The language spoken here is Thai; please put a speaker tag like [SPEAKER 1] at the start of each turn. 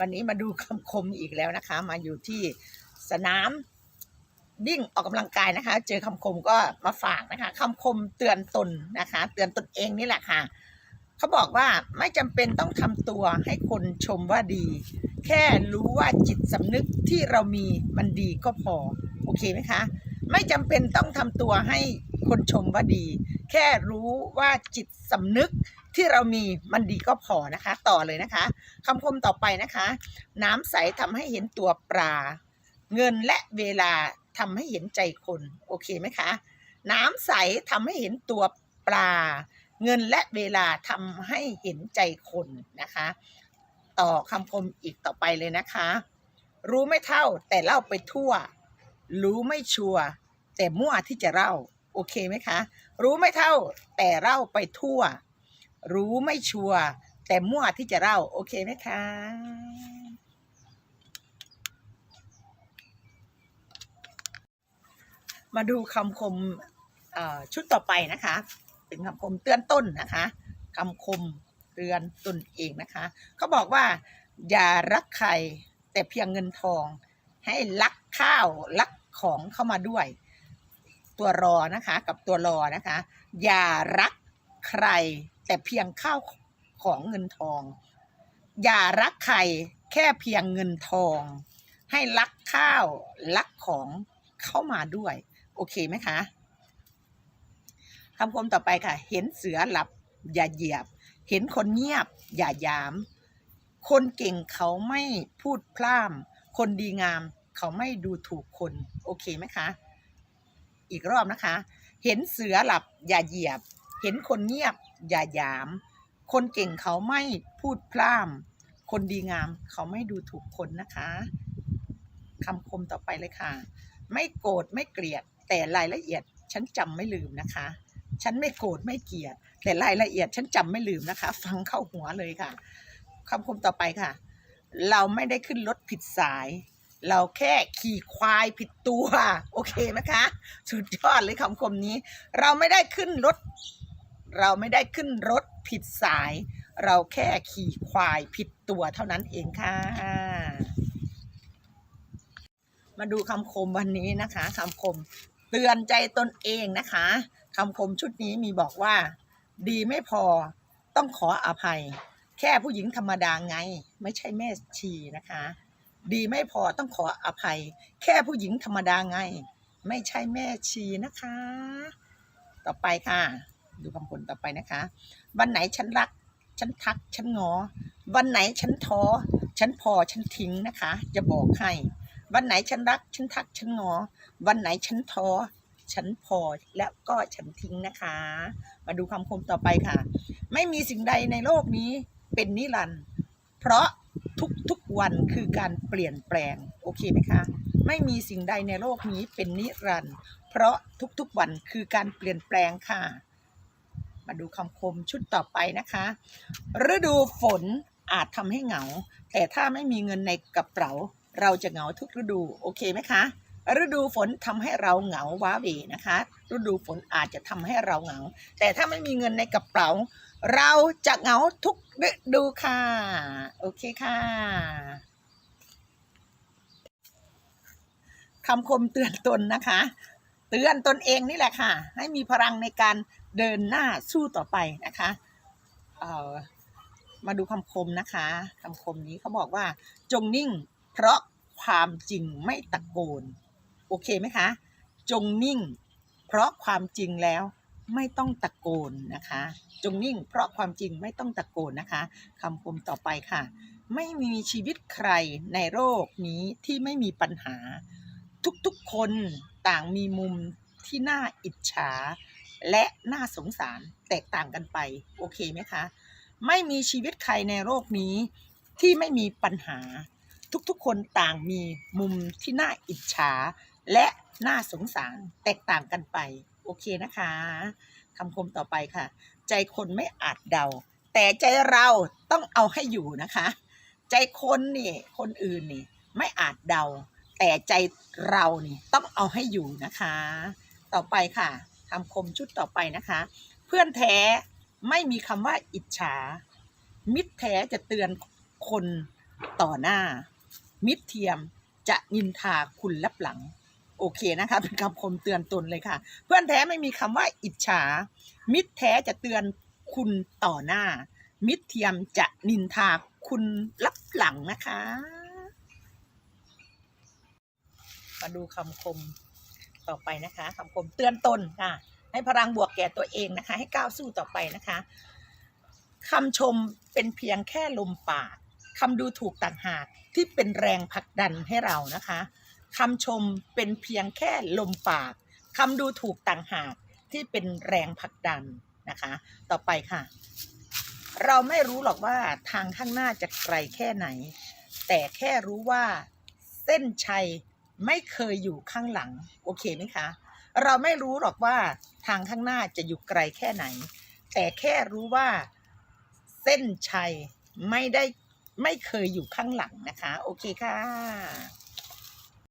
[SPEAKER 1] วันนี้มาดูคำคมอีกแล้วนะคะ มาอยู่ที่สนามวิ่งออกกำลังกายนะคะ เจอคำคมก็มาฝากนะคะคำคมเตือนตนนะคะ เตือนตนเองนี่แหละค่ะเขาบอกว่าไม่จำเป็นต้องทำตัวให้คนชมว่าดี แค่รู้ว่าจิตสำนึกที่เรามีมันดีก็พอโอเคไหมคะ ไม่จำเป็นต้องทำตัวให้คนชมว่าดี แค่รู้ว่าจิตสำนึก ที่เรามีมันดีก็พอนะคะ ต่อเลยนะคะคำคมต่อไปนะคะ น้ำใสทำให้เห็นตัวปลา เงินและเวลาทำให้เห็นใจคน โอเคไหมคะ น้ำใสทำให้เห็นตัวปลา เงินและเวลาทำให้เห็นใจคนนะคะ ต่อคำคมอีกต่อไปเลยนะคะ รู้ไม่เท่าแต่เล่าไปทั่ว รู้ไม่ชัวแต่มั่วที่จะเล่า โอเคไหมคะ รู้ไม่เท่าแต่เล่าไปทั่ว รู้ไม่ชัวร์แต่มั่วที่จะเล่า โอเคไหมคะมาดูคำคมชุดต่อไปนะคะ เป็นคำคมเตือนต้นนะคะคำคมเตือนตนเองนะคะเขาบอกว่า อย่ารักใครแต่เพียงเงินทอง ให้รักข้าวรักของเข้ามาด้วย ตัวรอนะคะ กับตัวรอนะคะ อย่ารักใคร แต่เพียงข้าวของเงินทอง อย่ารักใครแค่เพียงเงินทอง ให้รักข้าวรักของเข้ามาด้วย โอเคไหมคะคำคมต่อไปค่ะ เห็นเสือหลับอย่าเหยียบ เห็นคนเงียบอย่ายาม คนเก่งเขาไม่พูดพร่ำคนดีงามเขาไม่ดูถูกคน โอเคไหมคะ อีกรอบนะคะ เห็นเสือหลับอย่าเหยียบ เห็นคนเงียบ อย่ายาม คนเก่งเขาไม่พูดพร่ำคนดีงามเขาไม่ดูถูกคนนะคะคำคมต่อไปเลยค่ะ ไม่โกรธไม่เกลียด แต่รายละเอียดฉันจำไม่ลืมนะคะ ฉันไม่โกรธไม่เกลียด แต่รายละเอียดฉันจำไม่ลืมนะคะ ฟังเข้าหัวเลยค่ะคำคมต่อไปค่ะ เราไม่ได้ขึ้นรถผิดสาย เราแค่ขี่ควายผิดตัว โอเคไหมคะ สุดยอดเลยคำคมนี้ เราไม่ได้ขึ้นรถ เราไม่ได้ขึ้นรถผิดสาย เราแค่ขี่ควายผิดตัวเท่านั้นเองค่ะ มาดูคำคมวันนี้นะคะคำคมเตือนใจตนเองนะคะคำคมชุดนี้มีบอกว่า ดีไม่พอต้องขออภัย แค่ผู้หญิงธรรมดาไง ไม่ใช่แม่ชีนะคะ ดีไม่พอต้องขออภัย แค่ผู้หญิงธรรมดาไง ไม่ใช่แม่ชีนะคะ ต่อไปค่ะ ดูคำผลต่อไปนะคะ วันไหนฉันรัก ฉันทัก ฉันงอ วันไหนฉันท้อ ฉันพอ ฉันทิ้งนะคะ จะบอกให้ วันไหนฉันรัก ฉันทัก ฉันงอ วันไหนฉันท้อ ฉันพอ และก็ฉันทิ้งนะคะ มาดูคำคมต่อไปค่ะ ไม่มีสิ่งใดในโลกนี้เป็นนิรันดร์ เพราะทุกๆวันคือการเปลี่ยนแปลง โอเคไหมคะ ไม่มีสิ่งใดในโลกนี้เป็นนิรันดร์เพราะทุกๆวันคือการเปลี่ยนแปลงค่ะ มาดูคำคมชุดต่อไปนะคะ ฤดูฝนอาจทำให้เหงา แต่ถ้าไม่มีเงินในกระเป๋า เราจะเหงาทุกฤดูโอเคไหมคะฤดูฝนทำให้เราเหงาว้าเวนะคะ ฤดูฝนอาจจะทำให้เราเหงา แต่ถ้าไม่มีเงินในกระเป๋า เราจะเหงาทุกฤดูค่ะ โอเคค่ะคำคมเตือนตนนะคะ เตือนตนเองนี่แหละค่ะ ให้มีพลังในการ เดินหน้าสู้ต่อไปนะคะเออมาดูคำคมนะคะคำคมนี้เขาบอกว่า จงนิ่ง เพราะความจริงไม่ตะโกน โอเคไหมคะ จงนิ่ง เพราะความจริงแล้วไม่ต้องตะโกนนะคะ จงนิ่ง เพราะความจริงไม่ต้องตะโกนนะคะคำคมต่อไปค่ะ ไม่มีชีวิตใครในโลกนี้ที่ไม่มีปัญหา ทุกๆคนต่างมีมุมที่น่าอิจฉา และน่าสงสารแตกต่างกันไป โอเคไหมคะ ไม่มีชีวิตใครในโลกนี้ที่ไม่มีปัญหา ทุกๆ คนต่างมีมุมที่น่าอิจฉา และน่าสงสารแตกต่างกันไป โอเคนะคะคำคมต่อไปค่ะ ใจคนไม่อาจเดา แต่ใจเราต้องเอาให้อยู่นะคะ ใจคนนี่คนอื่นนี่ไม่อาจเดา แต่ใจเรานี่ต้องเอาให้อยู่นะคะ ต่อไปค่ะ คำคมชุดต่อไปนะคะ เพื่อนแท้ไม่มีคำว่าอิจฉา มิตรแท้จะเตือนคนต่อหน้า มิตรเทียมจะนินทาคุณลับหลัง โอเคนะคะ เป็นคำคมเตือนตนเลยค่ะ เพื่อนแท้ไม่มีคำว่าอิจฉา มิตรแท้จะเตือนคุณต่อหน้า มิตรเทียมจะนินทาคุณลับหลังนะคะ มาดูคำคม ต่อไปนะคะคำคมเตือนตนค่ะ ให้พลังบวกแก่ตัวเองนะคะ ให้ก้าวสู้ต่อไปนะคะคำชมเป็นเพียงแค่ลมปากคำดูถูกต่างหากที่เป็นแรงผลักดันให้เรานะคะคำชมเป็นเพียงแค่ลมปากคำดูถูกต่างหากที่เป็นแรงผลักดันนะคะ ต่อไปค่ะ เราไม่รู้หรอกว่าทางข้างหน้าจะไกลแค่ไหน แต่แค่รู้ว่าเส้นชัย ไม่เคยอยู่ข้างหลัง โอเคไหมคะ เราไม่รู้หรอกว่าทางข้างหน้าจะอยู่ไกลแค่ไหน แต่แค่รู้ว่าเส้นชัยไม่ได้ไม่เคยอยู่ข้างหลังนะคะ โอเคค่ะ